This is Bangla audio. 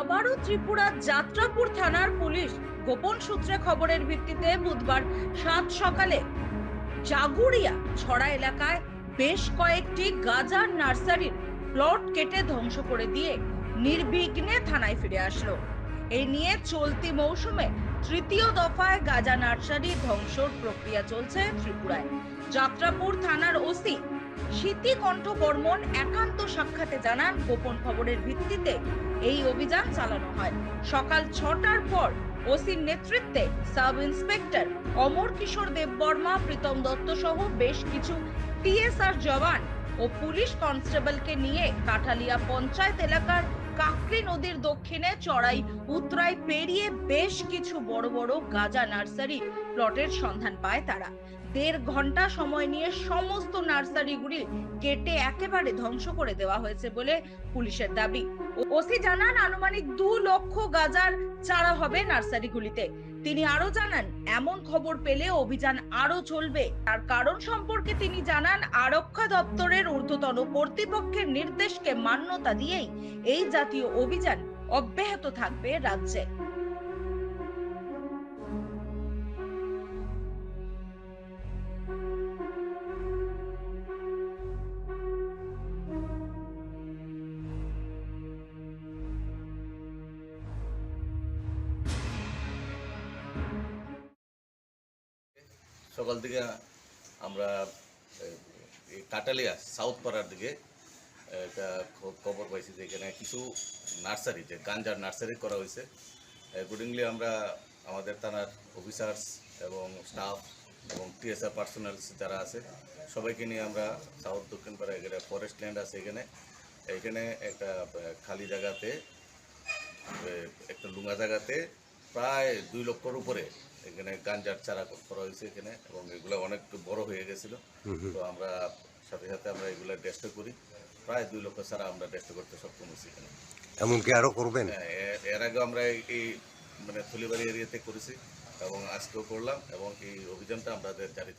আবারও ত্রিপুরার যাত্রাপুর থানার পুলিশ গোপন সূত্রে খবরের ভিত্তিতে বুধবার সাত সকালে জাগুরিয়া ছড়া এলাকায় বেশ কয়েকটি গাজার নার্সারির প্লট কেটে ধ্বংস করে দিয়ে নির্বিঘ্নে থানায় ফিরে আসলো। এই নিয়ে চলতি মৌসুমে তৃতীয় দফায় গাজা নার্সারি ধ্বংসর প্রক্রিয়া চলছে ত্রিপুরায়। যাত্রাপুর থানার ওসি স্মৃতিকণ্ঠ বর্মন একান্ত সাক্ষাতে জানান গোপন খবরের ভিত্তিতে এই অভিযান চালানো হয়। সকাল ছটার পর ওসির নেতৃত্বে সাব ইন্সপেক্টর অমর কিশোর দেববর্মা, প্রীতম দত্ত সহ বেশ কিছু টিএসআর জওয়ান ও পুলিশ কনস্টেবলকে নিয়ে কাঠালিয়া পঞ্চায়েত এলাকার কাকরি নদীর দক্ষিণে চড়াই উত্তরায় পেরিয়ে বেশ কিছু বড় বড় গাজা নার্সারি প্লটের সন্ধান পায় তারা। দেড় ঘণ্টা সময় নিয়ে সমস্ত নার্সারিগুলি কেটে একেবারে ধ্বংস করে দেওয়া হয়েছে বলে পুলিশের দাবি। ওসি জানান, আনুমানিক দু লক্ষ গাজার চারা হবে নার্সারিগুলিতে। তিনি আরও জানান, এমন খবর পেলে অভিযান আরও চলবে। তার কারণ সম্পর্কে তিনি জানান, আরক্ষা দপ্তরের ঊর্ধ্বতন কর্তৃপক্ষের নির্দেশকে মান্যতা দিয়েই এই জাতীয় অভিযান অব্যাহত থাকবে রাজ্যে। সকাল থেকে আমরা কাটালিয়া সাউথ পাড়ার দিকে, একটা খবর পাইছি যে এখানে কিছু নার্সারি, যে গাঞ্জার নার্সারি করা হয়েছে অ্যাকর্ডিংলি আমরা আমাদের থানার অফিসার্স এবং স্টাফ এবং টিএসআর পার্সোনালস যারা আছে, সবাইকে নিয়ে আমরা সাউথ দক্ষিণ পাড়া এখানে ফরেস্ট ল্যান্ড আছে এখানে। এখানে একটা খালি জায়গাতে একটা লুঙ্গা জায়গাতে প্রায় দুই লক্ষর উপরে এখানে গাঞ্জার চারা করা হয়েছে এখানে এবং এগুলো অনেক বড় হয়ে গেছিল। তো আমরা সাথে সাথে আমরা এগুলো ডেস্ট করি। প্রায় দুই লক্ষ চারা আমরা ডেস্ট করতে সক্ষম হয়েছি এখানে। এমনকি আরও করবেন? হ্যাঁ, এর- আগে আমরা এই- এই মানে থলিবাড়ি এরিয়াতে করেছি এবং আজকেও করলাম এবং এই অভিযানটা আমাদের জারি